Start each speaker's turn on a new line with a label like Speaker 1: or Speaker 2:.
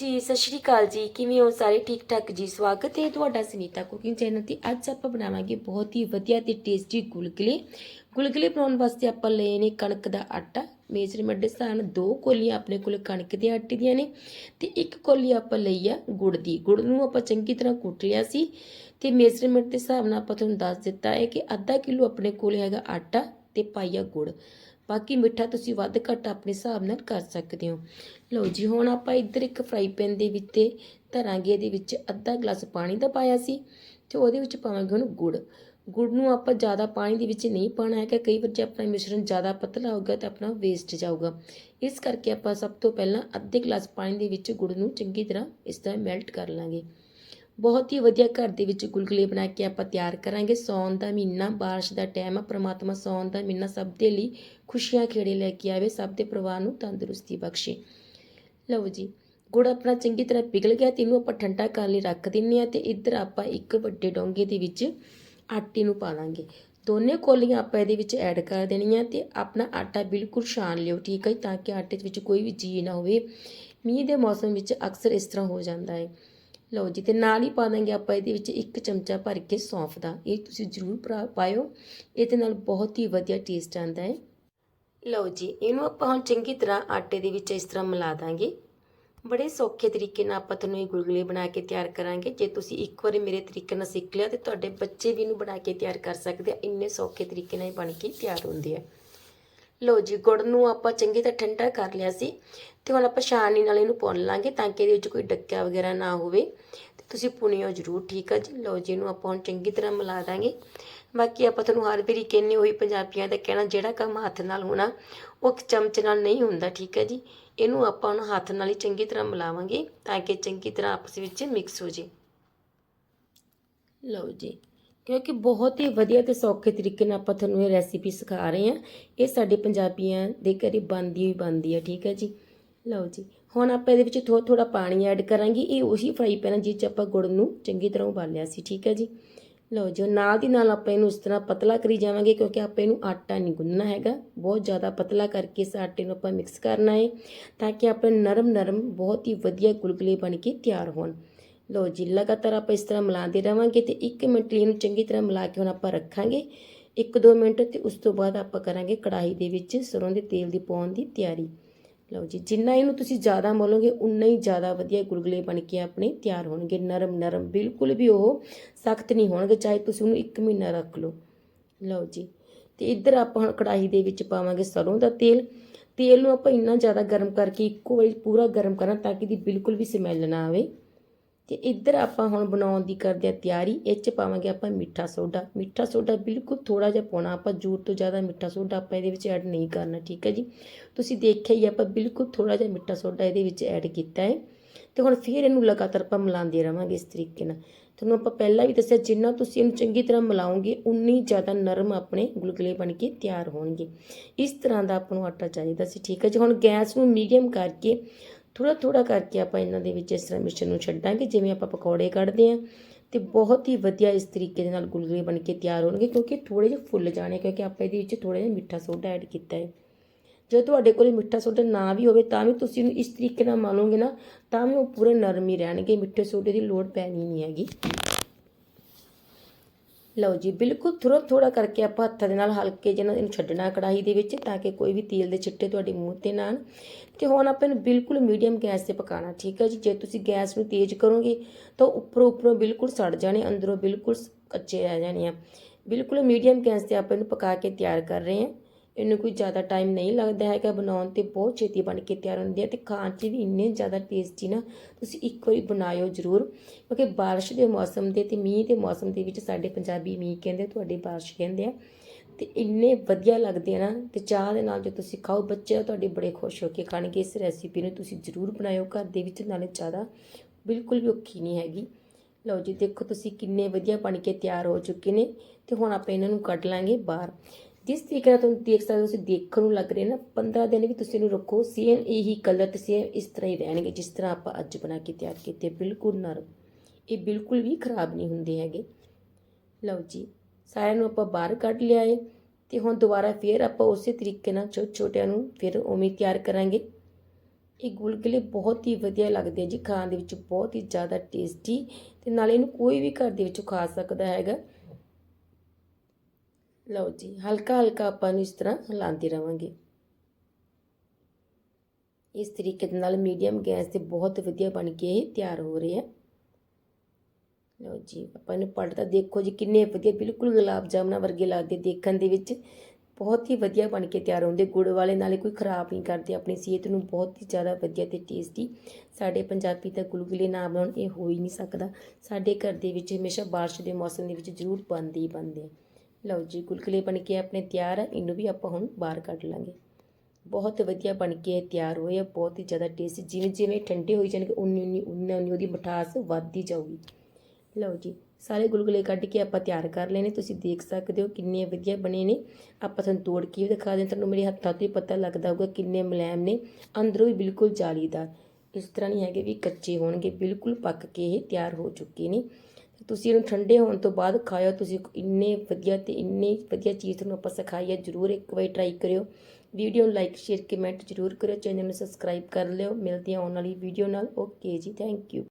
Speaker 1: ਜੀ, ਸਤਿ ਸ਼੍ਰੀ ਅਕਾਲ ਜੀ। ਕਿਵੇਂ ਹੋ ਸਾਰੇ? ਠੀਕ ਠਾਕ ਜੀ। ਸਵਾਗਤ ਹੈ ਤੁਹਾਡਾ ਸੁਨੀਤਾ ਕੁਕਿੰਗ ਚੈਨਲ ਤੇ। ਅੱਜ ਆਪਾਂ ਬਣਾਵਾਂਗੇ ਬਹੁਤ ਹੀ ਵਧੀਆ ਤੇ ਟੇਸਟੀ ਗੁਲਗੁਲੇ। ਗੁਲਗੁਲੇ ਬਣਾਉਣ ਵਾਸਤੇ ਆਪਾਂ ਲਏ ਨੇ ਕਣਕ ਦਾ ਆਟਾ। ਮੇਜਰਮੈਂਟ ਦੇ ਹਿਸਾਬ ਨਾਲ ਦੋ ਕੋਲੀਆਂ ਆਪਣੇ ਕੋਲ ਕਣਕ ਦੇ ਆਟੇ ਦੀਆਂ ਨੇ ਤੇ ਇੱਕ ਕੋਲੀ ਆਪਾਂ ਲਈ ਆ ਗੁੜ ਦੀ। ਗੁੜ ਨੂੰ ਆਪਾਂ ਚੰਗੀ ਤਰ੍ਹਾਂ ਕੁੱਟ ਲਿਆ ਸੀ ਤੇ ਮੇਜਰਮੈਂਟ ਦੇ ਹਿਸਾਬ ਨਾਲ ਆਪਾਂ ਤੁਹਾਨੂੰ ਦੱਸ ਦਿੱਤਾ ਹੈ ਕਿ ਅੱਧਾ ਕਿਲੋ ਆਪਣੇ ਕੋਲ ਹੈਗਾ ਆਟਾ ਤੇ ਪਾਈਆ ਗੁੜ। ਬਾਕੀ ਮਿੱਠਾ ਤੁਸੀਂ ਵੱਧ ਘੱਟ ਆਪਣੇ ਹਿਸਾਬ ਨਾਲ ਕਰ ਸਕਦੇ ਹੋ। ਲਓ ਜੀ, ਹੁਣ ਆਪਾਂ ਇੱਧਰ ਇੱਕ ਫਰਾਈ ਪੈਨ ਦੇ ਵਿੱਚ ਤੇ ਧਰਾਂਗੇ, ਇਹਦੇ ਵਿੱਚ ਅੱਧਾ ਗਲਾਸ ਪਾਣੀ ਦਾ ਪਾਇਆ ਸੀ ਤੇ ਉਹਦੇ ਵਿੱਚ ਪਾਵਾਂਗੇ ਹੁਣ ਗੁੜ। ਗੁੜ ਨੂੰ ਆਪਾਂ ਜ਼ਿਆਦਾ ਪਾਣੀ ਦੇ ਵਿੱਚ ਨਹੀਂ ਪਾਣਾ ਹੈਗਾ, ਕਈ ਵਾਰ ਜੇ ਆਪਣਾ ਮਿਸ਼ਰਣ ਜ਼ਿਆਦਾ ਪਤਲਾ ਹੋਊਗਾ ਤਾਂ ਆਪਣਾ ਵੇਸਟ ਜਾਊਗਾ। ਇਸ ਕਰਕੇ ਆਪਾਂ ਸਭ ਤੋਂ ਪਹਿਲਾਂ ਅੱਧੇ ਗਲਾਸ ਪਾਣੀ ਦੇ ਵਿੱਚ ਗੁੜ ਨੂੰ ਚੰਗੀ ਤਰ੍ਹਾਂ ਇਸ ਤਰ੍ਹਾਂ ਮੈਲਟ ਕਰ ਲਾਂਗੇ। ਬਹੁਤ ਹੀ ਵਧੀਆ ਘਰ ਦੇ ਵਿੱਚ ਗੁਲਗੁਲੇ ਬਣਾ ਕੇ ਆਪਾਂ ਤਿਆਰ ਕਰਾਂਗੇ। ਸੌਣ ਦਾ ਮਹੀਨਾ ਬਾਰਿਸ਼ ਦਾ ਟਾਈਮ ਆ ਪ੍ਰਮਾਤਮਾ ਸੌਣ ਦਾ ਮਹੀਨਾ ਸਭ ਦੇ ਲਈ ਖੁਸ਼ੀਆਂ ਖੇੜੇ ਲੈ ਕੇ ਆਵੇ ਸਭ ਦੇ ਪਰਿਵਾਰ ਨੂੰ ਤੰਦਰੁਸਤੀ ਬਖਸ਼ੇ। ਲਓ ਜੀ ਗੁੜ ਆਪਣਾ ਚੰਗੀ ਤਰ੍ਹਾਂ ਪਿਘਲ ਗਿਆ ਤੇ ਇਹਨੂੰ ਆਪਾਂ ਠੰਡਾ ਕਰਨ ਲਈ ਰੱਖ ਦਿੰਨੇ ਆ ਤੇ ਇੱਧਰ ਆਪਾਂ ਇੱਕ ਵੱਡੇ ਡੋਂਗੇ ਦੇ ਵਿੱਚ ਆਟੇ ਨੂੰ ਪਾ ਲਾਂਗੇ ਦੋਨੇ ਕੋਲੀਆਂ ਆਪਾਂ ਇਹਦੇ ਵਿੱਚ ਐਡ ਕਰ ਦੇਣੀਆਂ ਤੇ ਆਪਣਾ ਆਟਾ ਬਿਲਕੁਲ ਛਾਣ ਲਿਓ ਠੀਕ ਹੈ ਜੀ, ਤਾਂ ਕਿ ਆਟੇ ਦੇ ਵਿੱਚ ਕੋਈ ਵੀ ਜੀ ਨਾ ਹੋਵੇ। ਮੀਂਹ ਦੇ ਮੌਸਮ ਵਿੱਚ ਅਕਸਰ ਇਸ ਤਰ੍ਹਾਂ ਹੋ ਜਾਂਦਾ ਹੈ। ਲਓ ਜੀ, ਤੇ ਨਾਲ ਹੀ ਪਾ ਦਾਂਗੇ ਆਪਾਂ ਇਹਦੇ ਵਿੱਚ ਇੱਕ ਚਮਚਾ ਭਰ ਕੇ ਸੌਂਫ ਦਾ। ਇਹ ਤੁਸੀਂ ਜ਼ਰੂਰ ਭਰਾ- ਪਾਇਓ। ਇਹਦੇ ਨਾਲ ਬਹੁਤ ਹੀ ਵਧੀਆ ਟੇਸਟ ਆਉਂਦਾ ਹੈ। ਲਓ ਜੀ, ਇਹਨੂੰ ਆਪਾਂ ਹੁਣ ਚੰਗੀ ਤਰ੍ਹਾਂ ਆਟੇ ਦੇ ਵਿੱਚ ਇਸ ਤਰ੍ਹਾਂ ਮਿਲਾ ਦਾਂਗੇ। ਬੜੇ ਸੌਖੇ ਤਰੀਕੇ ਨਾਲ ਆਪਾਂ ਤੁਹਾਨੂੰ ਇਹ ਗੁਲਗੁਲੇ ਬਣਾ ਕੇ ਤਿਆਰ ਕਰਾਂਗੇ। ਜੇ ਤੁਸੀਂ ਇੱਕ ਵਾਰੀ ਮੇਰੇ ਤਰੀਕੇ ਨਾਲ ਸਿੱਖ ਲਿਆ, ਤੇ ਤੁਹਾਡੇ ਬੱਚੇ ਵੀ ਇਹਨੂੰ ਬਣਾ ਕੇ ਤਿਆਰ ਕਰ ਸਕਦੇ ਆ। ਇੰਨੇ ਸੌਖੇ ਤਰੀਕੇ ਨਾਲ ਇਹ ਬਣ ਕੇ ਤਿਆਰ ਹੁੰਦੇ ਆ। ਲਓ ਜੀ, ਗੁੜ ਨੂੰ ਆਪਾਂ ਚੰਗੀ ਤਰ੍ਹਾਂ ਠੰਡਾ ਕਰ ਲਿਆ ਸੀ ਤੇ ਹੁਣ ਆਪਾਂ ਛਾਣਨੀ ਨਾਲ ਇਹਨੂੰ ਪੁੰਨ ਲਾਂਗੇ ਤਾਂ ਕਿ ਇਹਦੇ ਵਿੱਚ ਕੋਈ ਡੱਕਿਆ ਵਗੈਰਾ ਨਾ ਹੋਵੇ। ਤੇ ਤੁਸੀਂ ਪੁਣਿਓ ਜ਼ਰੂਰ, ਠੀਕ ਆ ਜੀ? ਲਓ ਜੀ, ਇਹਨੂੰ ਆਪਾਂ ਹੁਣ ਚੰਗੀ ਤਰ੍ਹਾਂ ਮਿਲਾ ਦਾਂਗੇ। ਬਾਕੀ ਆਪਾਂ ਤੁਹਾਨੂੰ ਹਰ ਵਾਰੀ ਕਹਿੰਨੇ ਹੋਈ ਪੰਜਾਬੀਆਂ ਦਾ ਕਹਿਣਾ, ਜਿਹੜਾ ਕੰਮ ਹੱਥ ਨਾਲ ਹੋਣਾ, ਉਹ ਇੱਕ ਚਮਚ ਨਾਲ ਨਹੀਂ ਹੁੰਦਾ, ਠੀਕ ਹੈ ਜੀ? ਇਹਨੂੰ ਆਪਾਂ ਹੁਣ ਹੱਥ ਨਾਲ ਹੀ ਚੰਗੀ ਤਰ੍ਹਾਂ ਮਿਲਾਵਾਂਗੇ ਤਾਂ ਕਿ ਚੰਗੀ ਤਰ੍ਹਾਂ ਆਪਸ ਵਿੱਚ ਮਿਕਸ ਹੋ ਜੇ। ਲਓ ਜੀ ਕਿਉਂਕਿ ਬਹੁਤ ਹੀ ਵਧੀਆ ਤੇ ਸੌਖੇ ਤਰੀਕੇ ਨਾਲ ਆਪਾਂ ਤੁਹਾਨੂੰ ਇਹ ਰੈਸਿਪੀ ਸਿਖਾ ਰਹੇ ਹਾਂ। ਇਹ ਸਾਡੇ ਪੰਜਾਬੀਆਂ ਦੇ ਘਰੇ ਬਣਦੀ ਹੀ ਬਣਦੀ ਹੈ ਠੀਕ ਹੈ ਜੀ? ਲਓ ਜੀ, ਹੁਣ ਆਪਾਂ ਇਹਦੇ ਵਿੱਚ ਥੋੜਾ ਥੋੜਾ ਪਾਣੀ ਐਡ ਕਰਾਂਗੇ। ਇਹ ਉਹੀ ਫਰਾਈ ਪੈਨ ਜਿਸ 'ਚ ਆਪਾਂ ਗੁੜ ਨੂੰ ਚੰਗੀ ਤਰ੍ਹਾਂ ਉਬਾਲਿਆ ਸੀ, ਠੀਕ ਹੈ ਜੀ? ਲਓ ਜੀ ਨਾਲ ਦੀ ਨਾਲ ਆਪਾਂ ਇਹਨੂੰ ਇਸ ਤਰ੍ਹਾਂ ਪਤਲਾ ਕਰੀ ਜਾਵਾਂਗੇ, ਕਿਉਂਕਿ ਆਪਾਂ ਇਹਨੂੰ ਆਟਾ ਨਹੀਂ ਗੁੰਨਣਾ ਹੈਗਾ। ਬਹੁਤ ਜ਼ਿਆਦਾ ਪਤਲਾ ਕਰਕੇ ਇਸ ਆਟੇ ਨੂੰ ਆਪਾਂ ਮਿਕਸ ਕਰਨਾ ਹੈ, ਤਾਂ ਕਿ ਆਪਣੇ ਨਰਮ ਨਰਮ ਬਹੁਤ ਹੀ ਵਧੀਆ ਗੁਲਗੁਲੇ ਬਣ ਕੇ ਤਿਆਰ ਹੋਣ। ਲਓ ਜੀ, ਲਗਾਤਾਰ ਆਪਾਂ ਇਸ ਤਰ੍ਹਾਂ ਮਿਲਾਉਂਦੇ ਰਵਾਂਗੇ ਤੇ 1 ਮਿੰਟ ਲਈ ਇਹਨੂੰ ਚੰਗੀ ਤਰ੍ਹਾਂ ਮਿਲਾ ਕੇ ਹੁਣ ਆਪਾਂ ਰੱਖਾਂਗੇ। 1-2 ਮਿੰਟ ਤੇ ਉਸ ਤੋਂ ਬਾਅਦ ਆਪਾਂ ਕਰਾਂਗੇ ਕੜਾਹੀ ਦੇ ਵਿੱਚ ਸਰੋਂ ਦੇ ਤੇਲ ਦੀ ਪਾਉਣ ਦੀ ਤਿਆਰੀ। ਲਓ ਜੀ, ਜਿੰਨਾ ਇਹਨੂੰ ਤੁਸੀਂ ਜ਼ਿਆਦਾ ਮੋਲੋਗੇ, ਉਨਾ ਹੀ ਜ਼ਿਆਦਾ ਵਧੀਆ ਗੁਲਗੁਲੇ ਬਣ ਕੇ ਆਪਣੇ ਤਿਆਰ ਹੋਣਗੇ। ਨਰਮ ਨਰਮ ਬਿਲਕੁਲ ਵੀ ਉਹ ਸਖਤ ਨਹੀਂ ਹੋਣਗੇ, ਚਾਹੇ ਤੁਸੀਂ ਉਹਨੂੰ 1 ਮਹੀਨਾ ਰੱਖ ਲਓ। ਲਓ ਜੀ, ਤੇ ਇੱਧਰ ਆਪਾਂ ਹੁਣ ਕੜਾਹੀ ਦੇ ਵਿੱਚ ਪਾਵਾਂਗੇ ਸਰੋਂ ਦਾ ਤੇਲ। ਤੇਲ ਨੂੰ ਆਪਾਂ ਇੰਨਾ ਜ਼ਿਆਦਾ ਗਰਮ ਕਰਕੇ ਇੱਕੋ ਵਾਰੀ ਪੂਰਾ ਗਰਮ ਕਰਨਾ ਤਾਂ ਕਿ ਦੀ ਬਿਲਕੁਲ ਵੀ ਸਮੈਲ ਨਾ ਆਵੇ। ਤੇ ਇੱਧਰ ਆਪਾਂ ਹੁਣ ਬਣਾਉਣ ਦੀ ਕਰਦੇ ਆ ਤਿਆਰੀ, ਇਹ ਚ ਪਾਵਾਂਗੇ ਆਪਾਂ ਮਿੱਠਾ ਸੋਡਾ। ਮਿੱਠਾ ਸੋਡਾ ਬਿਲਕੁਲ ਥੋੜਾ ਜਿਹਾ ਪਾਉਣਾ, ਆਪਾਂ ਜ਼ਰੂਰ ਤੋਂ ਜ਼ਿਆਦਾ ਮਿੱਠਾ ਸੋਡਾ ਆਪਾਂ ਇਹਦੇ ਵਿੱਚ ਐਡ ਨਹੀਂ ਕਰਨਾ, ਠੀਕ ਹੈ ਜੀ? ਤੁਸੀਂ ਦੇਖਿਆ ਹੀ ਆਪਾਂ ਬਿਲਕੁਲ ਥੋੜਾ ਜਿਹਾ ਮਿੱਠਾ ਸੋਡਾ ਇਹਦੇ ਵਿੱਚ ਐਡ ਕੀਤਾ ਹੈ। ਤੇ ਹੁਣ ਫਿਰ ਇਹਨੂੰ ਲਗਾਤਾਰ ਆਪਾਂ ਮਿਲਾਉਂਦੇ ਰਵਾਂਗੇ ਇਸ ਤਰੀਕੇ ਨਾਲ। ਤੁਹਾਨੂੰ ਆਪਾਂ ਪਹਿਲਾਂ ਵੀ ਦੱਸਿਆ, ਜਿੰਨਾ ਤੁਸੀਂ ਇਹਨੂੰ ਚੰਗੀ ਤਰ੍ਹਾਂ ਮਿਲਾਓਗੇ, ਉਨੀ ਜ਼ਿਆਦਾ ਨਰਮ ਆਪਣੇ ਗੁਲਗੁਲੇ ਬਣ ਕੇ ਤਿਆਰ ਹੋਣਗੇ। ਇਸ ਤਰ੍ਹਾਂ ਦਾ ਆਪਾਂ ਨੂੰ ਆਟਾ ਚਾਹੀਦਾ ਸੀ, ਠੀਕ ਹੈ ਜੀ? ਹੁਣ ਗੈਸ ਨੂੰ ਮੀਡੀਅਮ ਕਰਕੇ ਥੋੜਾ ਥੋੜਾ ਕਰਕੇ ਆਪਾਂ ਇਹਨਾਂ ਦੇ ਵਿੱਚ ਇਸ ਤਰ੍ਹਾਂ ਮਿਸ਼ਰਣ ਨੂੰ ਛੱਡਾਂਗੇ, ਜਿਵੇਂ ਆਪਾਂ ਪਕੌੜੇ ਕੱਢਦੇ ਆਂ ਤੇ ਬਹੁਤ ਹੀ ਵਧੀਆ ਇਸ ਤਰੀਕੇ ਦੇ ਨਾਲ ਗੁਲਗੁਲੇ ਬਣ ਕੇ ਤਿਆਰ ਹੋਣਗੇ ਕਿਉਂਕਿ ਥੋੜੇ ਜਿਹਾ ਫੁੱਲ ਜਾਣੇ ਕਿਉਂਕਿ ਆਪਾਂ ਇਹਦੇ ਵਿੱਚ ਥੋੜਾ ਜਿਹਾ ਮਿੱਠਾ ਸੋਡਾ ਐਡ ਕੀਤਾ ਹੈ। ਜੇ ਤੁਹਾਡੇ ਕੋਲ ਮਿੱਠਾ ਸੋਡਾ ਨਾ ਵੀ ਹੋਵੇ ਤਾਂ ਵੀ ਤੁਸੀਂ ਇਹਨੂੰ ਇਸ ਤਰੀਕੇ ਨਾਲ ਮਾਲੋਗੇ ਨਾ, ਤਾਂ ਵੀ ਉਹ ਪੂਰੇ ਨਰਮ ਹੀ ਰਹਿਣਗੇ, ਮਿੱਠੇ ਸੋਡੇ ਦੀ ਲੋੜ ਪੈਣੀ ਨਹੀਂ ਹੈਗੀ। ਲਓ ਜੀ, ਬਿਲਕੁਲ ਥੋੜਾ ਥੋੜਾ ਕਰਕੇ ਆਪਾਂ ਹੱਥਾਂ ਦੇ ਨਾਲ ਹਲਕੇ ਜਿਹੇ ਨਾਲ ਇਹਨੂੰ ਛੱਡਣਾ ਕੜਾਹੀ ਦੇ ਵਿੱਚ ਤਾਂ ਕਿ ਕੋਈ ਵੀ ਤੇਲ ਦੇ ਛਿੱਟੇ ਤੁਹਾਡੇ ਮੂੰਹ ਤੇ ਨਾ ਆਉਣ। ਤੇ ਹੁਣ ਆਪਾਂ ਇਹਨੂੰ ਬਿਲਕੁਲ ਮੀਡੀਅਮ ਗੈਸ ਤੇ ਪਕਾਉਣਾ, ਠੀਕ ਹੈ ਜੀ? ਜੇ ਤੁਸੀਂ ਗੈਸ ਨੂੰ ਤੇਜ਼ ਕਰੋਗੇ ਤਾਂ ਉੱਪਰੋਂ ਉੱਪਰੋਂ ਬਿਲਕੁਲ ਸੜ ਜਾਣੇ, ਅੰਦਰੋਂ ਬਿਲਕੁਲ ਸ- ਕੱਚੇ ਰਹਿ ਜਾਣੇ ਆ। ਬਿਲਕੁਲ ਮੀਡੀਅਮ ਗੈਸ ਤੇ ਆਪਾਂ ਇਹਨੂੰ ਪਕਾ ਕੇ ਤਿਆਰ ਕਰ ਰਹੇ ਹਾਂ। ਇਹਨੂੰ ਕੋਈ ਜ਼ਿਆਦਾ ਟਾਈਮ ਨਹੀਂ ਲੱਗਦਾ ਹੈਗਾ ਬਣਾਉਣ ਤੇ, ਬਹੁਤ ਛੇਤੀ ਬਣ ਕੇ ਤਿਆਰ ਹੁੰਦੀ ਹੈ ਤੇ ਖਾਣ 'ਚ ਵੀ ਇੰਨੇ ਜ਼ਿਆਦਾ ਟੇਸਟੀ ਨਾ ਤੁਸੀਂ ਇੱਕ ਵਾਰੀ ਬਣਾਇਓ ਜ਼ਰੂਰ, ਕਿਉਂਕਿ ਬਾਰਿਸ਼ ਦੇ ਮੌਸਮ ਦੇ ਤੇ ਮੀਂਹ ਦੇ ਮੌਸਮ ਦੇ ਵਿੱਚ ਸਾਡੇ ਪੰਜਾਬੀ ਮੀਂਹ ਕਹਿੰਦੇ ਤੁਹਾਡੇ ਬਾਰਿਸ਼ ਕਹਿੰਦੇ ਆ, ਤੇ ਇੰਨੇ ਵਧੀਆ ਲੱਗਦੇ ਆ ਨਾ, ਤੇ ਚਾਹ ਦੇ ਨਾਲ ਜੇ ਤੁਸੀਂ ਖਾਓ, ਬੱਚੇ ਤੁਹਾਡੇ ਬੜੇ ਖੁਸ਼ ਹੋ ਕੇ ਖਾਣਗੇ, ਇਸ ਰੈਸਿਪੀ ਨੂੰ ਤੁਸੀਂ ਜ਼ਰੂਰ ਬਣਾਇਓ, ਘਰ ਦੇ ਵਿੱਚ ਨਾਲੇ ਜ਼ਿਆਦਾ ਬਿਲਕੁਲ ਵੀ ਔਖੀ ਨਹੀਂ ਹੈਗੀ। ਲਓ ਜੀ, ਦੇਖੋ ਤੁਸੀਂ ਕਿੰਨੇ ਵਧੀਆ ਬਣ ਕੇ ਤਿਆਰ ਹੋ ਚੁੱਕੇ ਨੇ, ਤੇ ਹੁਣ ਆਪਾਂ ਇਹਨਾਂ ਨੂੰ ਕੱਢ ਲਾਂਗੇ ਬਾਹਰ। ਜਿਸ ਤਰੀਕੇ ਨਾਲ ਤੁਹਾਨੂੰ ਦੇਖ ਸਕਦੇ ਹੋ, ਤੁਸੀਂ ਦੇਖਣ ਨੂੰ ਲੱਗ ਰਹੇ ਨਾ 15 ਦਿਨ ਵੀ ਤੁਸੀਂ ਇਹਨੂੰ ਰੱਖੋ ਸੇਮ ਇਹੀ ਕਲਰ ਤੇ ਸੇਮ ਇਸ ਤਰ੍ਹਾਂ ਹੀ ਰਹਿਣਗੇ, ਜਿਸ ਤਰ੍ਹਾਂ ਆਪਾਂ ਅੱਜ ਬਣਾ ਕੇ ਤਿਆਰ ਕੀਤੇ, ਬਿਲਕੁਲ ਨਰਮ ਇਹ ਬਿਲਕੁਲ ਵੀ ਖਰਾਬ ਨਹੀਂ ਹੁੰਦੇ ਹੈਗੇ। ਲਓ ਜੀ, ਸਾਰਿਆਂ ਨੂੰ ਆਪਾਂ ਬਾਹਰ ਕੱਢ ਲਿਆ ਏ, ਤੇ ਹੁਣ ਦੁਬਾਰਾ ਫੇਰ ਆਪਾਂ ਉਸੇ ਤਰੀਕੇ ਨਾਲ ਛੋਟੇ ਛੋਟਿਆਂ ਨੂੰ ਫਿਰ ਉਵੇਂ ਤਿਆਰ ਕਰਾਂਗੇ। ਇਹ ਗੁਲਗੁਲੇ ਬਹੁਤ ਹੀ ਵਧੀਆ ਲੱਗਦੇ ਆ ਜੀ, ਖਾਣ ਦੇ ਵਿੱਚ ਬਹੁਤ ਹੀ ਜ਼ਿਆਦਾ ਟੇਸਟੀ ਤੇ ਨਾਲੇ ਇਹਨੂੰ ਕੋਈ ਵੀ ਘਰ ਦੇ ਵਿੱਚ ਖਾ ਸਕਦਾ ਹੈਗਾ। ਲਓ ਜੀ, ਹਲਕਾ ਹਲਕਾ ਆਪਾਂ ਨੂੰ ਇਸ ਤਰ੍ਹਾਂ ਹਿਲਾਉਂਦੇ ਰਵਾਂਗੇ। ਇਸ ਤਰੀਕੇ ਦੇ ਨਾਲ ਮੀਡੀਅਮ ਗੈਸ ਤੇ ਬਹੁਤ ਵਧੀਆ ਬਣ ਕੇ ਇਹ ਤਿਆਰ ਹੋ ਰਹੇ ਆ। ਲਓ ਜੀ, ਆਪਾਂ ਇਹਨੂੰ ਪਲਟਦਾ ਦੇਖੋ ਜੀ, ਕਿੰਨੇ ਵਧੀਆ, ਬਿਲਕੁਲ ਗੁਲਾਬ ਜਾਮਨਾ ਵਰਗੇ ਲੱਗਦੇ ਦੇਖਣ ਦੇ ਵਿੱਚ। ਬਹੁਤ ਹੀ ਵਧੀਆ ਬਣ ਕੇ ਤਿਆਰ ਹੁੰਦੇ, ਗੁੜ ਵਾਲੇ ਨਾਲੇ ਕੋਈ ਖਰਾਬ ਨਹੀਂ ਕਰਦੇ, ਆਪਣੀ ਸਿਹਤ ਨੂੰ ਬਹੁਤ ਹੀ ਜ਼ਿਆਦਾ ਵਧੀਆ ਤੇ ਟੇਸਟੀ ਸਾਡੇ ਪੰਜਾਬੀ ਤਾਂ ਗੁਲਗੁਲੇ ਨਾ ਬਣਾਉਣ, ਇਹ ਹੋ ਹੀ ਨਹੀਂ ਸਕਦਾ। ਸਾਡੇ ਘਰ ਦੇ ਵਿੱਚ ਹਮੇਸ਼ਾ ਬਾਰਿਸ਼ ਦੇ ਮੌਸਮ ਦੇ ਵਿੱਚ ਜ਼ਰੂਰ ਬਣਦੇ ਹੀ ਬਣਦੇ ਆ। ਲਓ ਜੀ, ਗੁਲਗੁਲੇ ਬਣ ਕੇ ਆਪਣੇ ਤਿਆਰ ਆ, ਇਹਨੂੰ ਵੀ ਆਪਾਂ ਹੁਣ ਬਾਹਰ ਕੱਢ ਲਾਂਗੇ। ਬਹੁਤ ਵਧੀਆ ਬਣ ਕੇ ਇਹ ਤਿਆਰ ਹੋਏ ਆ, ਬਹੁਤ ਹੀ ਜ਼ਿਆਦਾ ਟੇਸਟੀ ਜਿਵੇਂ ਜਿਵੇਂ ਠੰਡੇ ਹੋਈ ਜਾਣਗੇ, ਉਨੀ ਉਨੀ ਉਨੀ ਉਨੀ ਉਹਦੀ ਮਿਠਾਸ ਵੱਧਦੀ ਜਾਊਗੀ। ਲਓ ਜੀ, ਸਾਰੇ ਗੁਲਗੁਲੇ ਕੱਢ ਕੇ ਆਪਾਂ ਤਿਆਰ ਕਰ ਲਏ ਤੁਸੀਂ ਦੇਖ ਸਕਦੇ ਹੋ ਕਿੰਨੇ ਵਧੀਆ ਬਣੇ ਨੇ। ਆਪਾਂ ਤੁਹਾਨੂੰ ਤੋੜ ਕੇ ਵੀ ਦਿਖਾ ਦਿਆਂ, ਤੁਹਾਨੂੰ ਮੇਰੇ ਹੱਥਾਂ ਤੋਂ ਹੀ ਪਤਾ ਲੱਗਦਾ ਹੋਊਗਾ ਕਿੰਨੇ ਮੁਲਾਇਮ ਨੇ। ਅੰਦਰੋਂ ਵੀ ਬਿਲਕੁਲ ਜਾਲੀਦਾਰ। ਇਸ ਤਰ੍ਹਾਂ ਨਹੀਂ ਹੈਗੇ ਵੀ ਕੱਚੇ ਹੋਣਗੇ, ਬਿਲਕੁਲ ਪੱਕ ਕੇ ਇਹ ਤਿਆਰ ਹੋ ਚੁੱਕੇ ਨੇ। ਤੁਸੀਂ ਇਹਨੂੰ ਠੰਡੇ ਹੋਣ ਤੋਂ ਬਾਅਦ ਖਾਓ ਤੁਸੀਂ ਇੰਨੇ ਵਧੀਆ ਤੇ ਇੰਨੇ ਵਧੀਆ ਚੀਜ਼ ਤੁਹਾਨੂੰ ਆਪਾਂ ਸਿਖਾਈ ਹੈ ਜਰੂਰ ਇੱਕ ਵਾਰੀ ਟਰਾਈ ਕਰਿਓ। ਵੀਡੀਓ ਨੂੰ ਲਾਈਕ ਸ਼ੇਅਰ ਕਮੈਂਟ ਜਰੂਰ ਕਰਿਓ। ਚੈਨਲ ਨੂੰ ਸਬਸਕ੍ਰਾਈਬ ਕਰ ਲਿਓ। ਮਿਲਦੇ ਹਾਂ ਆਉਣ ਵਾਲੀ ਵੀਡੀਓ ਨਾਲ। ਓਕੇ ਜੀ ਥੈਂਕ ਯੂ